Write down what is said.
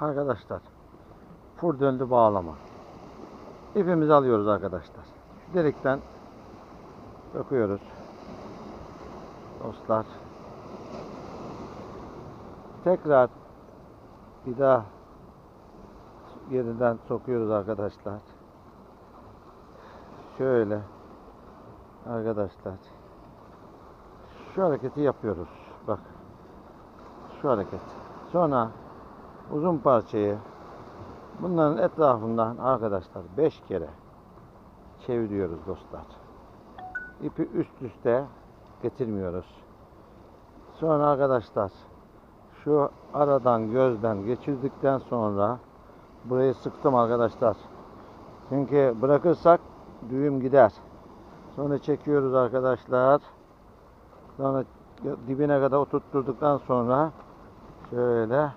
Arkadaşlar. Fur döndü bağlama. İpimizi alıyoruz arkadaşlar. Delikten bakıyoruz. Dostlar. Tekrar bir daha yeniden sokuyoruz arkadaşlar. Şöyle arkadaşlar. Şu hareketi yapıyoruz. Bak. Şu hareket. Sonra uzun parçayı bunların etrafından arkadaşlar 5 kere çeviriyoruz dostlar. İpi üst üste getirmiyoruz. Sonra arkadaşlar şu aradan gözden geçirdikten sonra burayı sıktım arkadaşlar. Çünkü bırakırsak düğüm gider. Sonra çekiyoruz arkadaşlar. Sonra dibine kadar oturtturduktan sonra şöyle